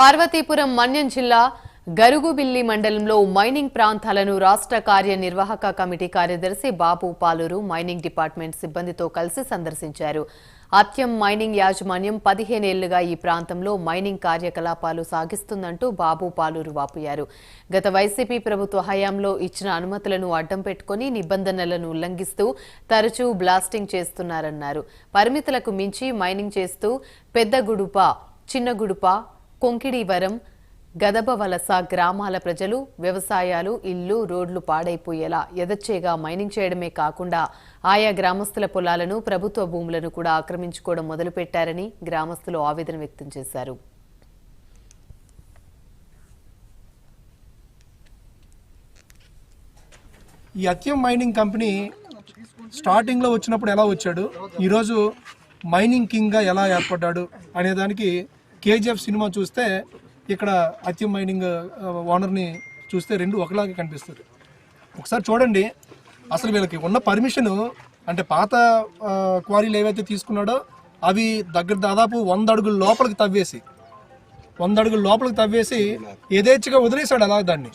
పార్వతీపురం మన్యం జిల్లా గరుగుబిల్లి మండలంలో మైనింగ్ ప్రాంతాలను రాష్ట్ర కార్యనిర్వాహక కమిటీ కార్యదర్శి బాబు పాలూరు మైనింగ్ డిపార్ట్మెంట్ సిబ్బందితో కలిసి సందర్శించారు. అత్యం మైనింగ్ యాజమాన్యం పదిహేనేళ్ళుగా ఈ ప్రాంతంలో మైనింగ్ కార్యకలాపాలు సాగిస్తుందంటూ బాబు పాలూరు వాపోయారు. గత వైసీపీ ప్రభుత్వ హయాంలో ఇచ్చిన అనుమతులను అడ్డం పెట్టుకుని నిబంధనలను ఉల్లంఘిస్తూ తరచూ బ్లాస్టింగ్ చేస్తున్నారన్నారు. పరిమితులకు మించి మైనింగ్ చేస్తూ పెద్దగుడుప చిన్నగుడుప కొంకిడివరం గదబవలస గ్రామాల ప్రజలు వ్యవసాయాలు ఇల్లు రోడ్లు పాడైపోయేలా ఎదచ్చేగా మైనింగ్ చేయడమే కాకుండా ఆయా గ్రామస్తుల పొలాలను ప్రభుత్వ భూములను కూడా ఆక్రమించుకోవడం మొదలుపెట్టారని గ్రామస్తులు ఆవేదన వ్యక్తం చేశారు. ఈ అత్యం మైనింగ్ కంపెనీ స్టార్టింగ్లో వచ్చినప్పుడు ఎలా వచ్చాడు? ఈరోజు మైనింగ్ కింగ్గా ఎలా ఏర్పడ్డాడు అనేదానికి కేజీఎఫ్ సినిమా చూస్తే ఇక్కడ అత్యం మైనింగ్ ఓనర్ని చూస్తే రెండు ఒకలాగే కనిపిస్తుంది. ఒకసారి చూడండి. అసలు వీళ్ళకి ఉన్న పర్మిషన్ అంటే పాత క్వారీలు ఏవైతే తీసుకున్నాడో అవి దగ్గర దాదాపు వంద అడుగుల లోపలికి తవ్వేసి వంద అడుగుల లోపలికి తవ్వేసి యథేచ్ఛగా వదిలేశాడు అలా దాన్ని.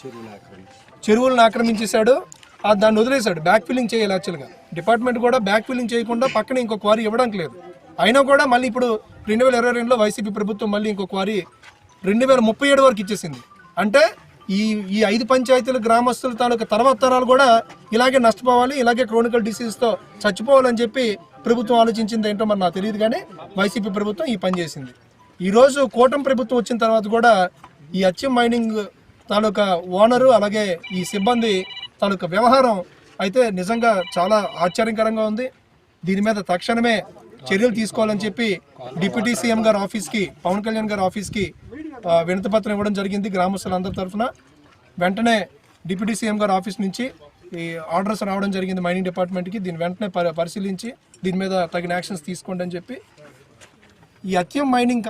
చెరువులను ఆక్రమించేశాడు ఆ దాన్ని వదిలేశాడు. బ్యాక్ ఫిల్లింగ్ చేయాలి యాక్చువల్గా డిపార్ట్మెంట్ కూడా బ్యాక్ ఫిల్లింగ్ చేయకుండా పక్కన ఇంకో క్వారీ ఇవ్వడానికి లేదు. అయినా కూడా మళ్ళీ ఇప్పుడు రెండు వేల ఇరవై రెండులో వైసీపీ ప్రభుత్వం మళ్ళీ ఇంకో క్వారీ రెండు వేల ముప్పై ఏడు వరకు ఇచ్చేసింది. అంటే ఈ ఈ ఐదు పంచాయతీల గ్రామస్తుల తాలూకా తర్వాత తరాలు కూడా ఇలాగే నష్టపోవాలి ఇలాగే క్రోనికల్ డిసీజ్తో చచ్చిపోవాలని చెప్పి ప్రభుత్వం ఆలోచించింది ఏంటో మరి నాకు తెలియదు కానీ వైసీపీ ప్రభుత్వం ఈ పని చేసింది. ఈరోజు కూటమి ప్రభుత్వం వచ్చిన తర్వాత కూడా ఈ అచ్చం మైనింగ్ తాలూకా ఓనరు అలాగే ఈ సిబ్బంది తాలూకా వ్యవహారం అయితే నిజంగా చాలా ఆశ్చర్యకరంగా ఉంది. దీని మీద తక్షణమే చర్యలు తీసుకోవాలని చెప్పి డిప్యూటీ సీఎం గారి ఆఫీస్కి పవన్ కళ్యాణ్ గారి ఆఫీస్కి వినతిపత్రం ఇవ్వడం జరిగింది గ్రామస్తులందరి తరఫున. వెంటనే డిప్యూటీ సీఎం గారి ఆఫీస్ నుంచి ఈ ఆర్డర్స్ రావడం జరిగింది మైనింగ్ డిపార్ట్మెంట్కి. దీన్ని వెంటనే పరిశీలించి దీని మీద తగిన యాక్షన్స్ తీసుకోండి అని చెప్పి ఈ అత్యం మైనింగ్